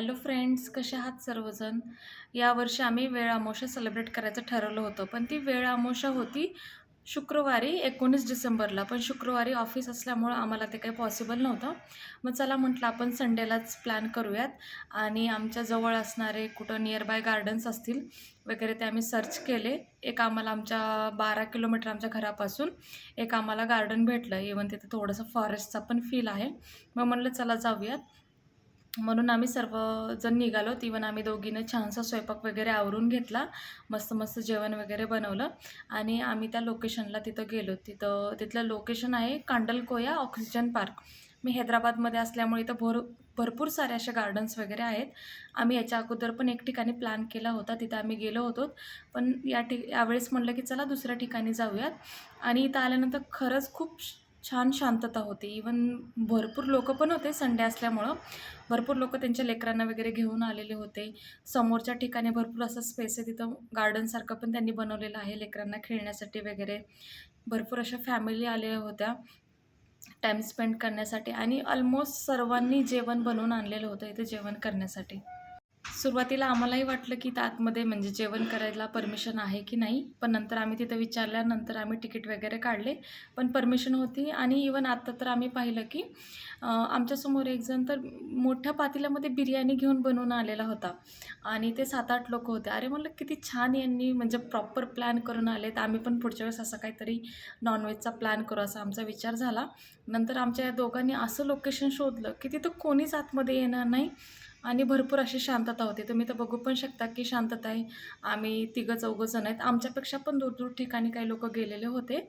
Hello friends कसे आहात सर्वजण? यावर्षी आम्ही वेळ आमोशा सेलिब्रेट करायचं ठरवलं होतं पण ती वेळ आमोशा होती शुक्रवारी एकोणीस डिसेंबरला. पण शुक्रवारी ऑफिस असल्यामुळं आम्हाला ते काही पॉसिबल नव्हतं. मग चला म्हटलं आपण संडेलाच प्लॅन करूयात. आणि आमच्या जवळ असणारे कुठं नियरबाय गार्डन्स असतील वगैरे ते आम्ही सर्च केले. एक आम्हाला आमच्या बारा किलोमीटर आमच्या घरापासून एक आम्हाला गार्डन भेटलं. इवन तिथे थोडंसं फॉरेस्टचा पण फील आहे. मग म्हणलं चला जाऊयात. म्हणून आम्ही सर्वजण निघालो. इवन आम्ही दोघीनं छानसा स्वयंपाक वगैरे आवरून घेतला. मस्त मस्त जेवण वगैरे बनवलं. आणि आम्ही त्या लोकेशनला तिथं गेलो. तिथं तिथलं लोकेशन आहे कांडलकोया ऑक्सिजन पार्क मी हैदराबादमध्ये असल्यामुळे इथं भर भरपूर सारे असे गार्डन्स वगैरे आहेत. आम्ही याच्या अगोदर पण एक ठिकाणी प्लॅन केला होता. तिथं आम्ही गेलो होतो. पण या ठिक यावेळेस म्हणलं की चला दुसऱ्या ठिकाणी जाऊयात. आणि इथं आल्यानंतर खरंच खूप छान शांतता होती. इवन भरपूर लोक पण होते संडे असल्यामुळं. भरपूर लोक त्यांच्या लेकरांना वगैरे घेऊन आलेले होते. समोरच्या ठिकाणी भरपूर असं स्पेस आहे तिथं गार्डनसारखं पण त्यांनी बनवलेलं आहे लेकरांना खेळण्यासाठी वगैरे. भरपूर अशा फॅमिली आलेल्या होत्या. टाईम स्पेंड करण्यासाठी आणि ऑलमोस्ट सर्वांनी जेवण बनवून आणलेलं होतं इथे जेवण करण्यासाठी. सुरुवातीला आम्हालाही वाटलं की इथं आतमध्ये म्हणजे जेवण करायला परमिशन आहे की नाही पण नंतर आम्ही तिथं विचारल्यानंतर आम्ही तिकीट वगैरे काढले पण परमिशन होती आणि इवन आत्ता तर आम्ही पाहिलं की आमच्यासमोर एक जण तर मोठ्या पातेल्यामध्ये बिर्याणी घेऊन बनवून आलेला होता आणि ते सात आठ लोक होते. अरे म्हणलं किती छान यांनी म्हणजे प्रॉपर प्लॅन करून आले तर आम्ही पण पुढच्या वेळेस असं काहीतरी नॉनव्हेजचा प्लॅन करू असा आमचा विचार झाला. नंतर आमच्या या दोघांनी असं लोकेशन शोधलं की तिथं कोणीच आतमध्ये येणार नाही आणि भरपूर अशी शांतता होती. तुम्ही तर बघू पण शकता की शांतता आहे. आम्ही तिघं चौघंजण आहेत. आमच्यापेक्षा पण दूर दूर ठिकाणी काही लोक गेलेले होते.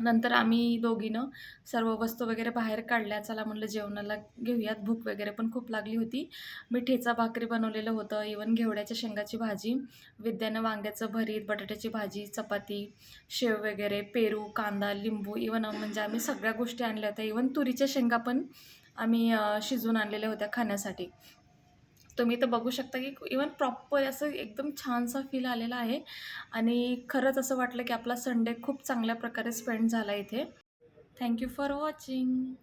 नंतर आम्ही दोघीनं सर्व वस्तू वगैरे बाहेर काढल्या. चला म्हणलं जेवणाला घेऊयात. भूक वगैरे पण खूप लागली होती. मी ठेचा भाकरी बनवलेलं होतं. इवन घेवड्याच्या शेंगाची भाजी विद्यानं वांग्याचं भरीत बटाट्याची भाजी चपाती शेव वगैरे पेरू कांदा लिंबू इवन म्हणजे आम्ही सगळ्या गोष्टी आणल्या होत्या. इवन तुरीच्या शेंगा पण आम्ही शिजवून आणलेल्या होत्या खाण्यासाठी. तुम्ही तर बघू शकता की इवन प्रॉपर असं एकदम छानसा फील आलेला आहे. आणि खरंच असं वाटलं की आपला संडे खूप चांगल्या प्रकारे स्पेंड झाला इथे. Thank you for watching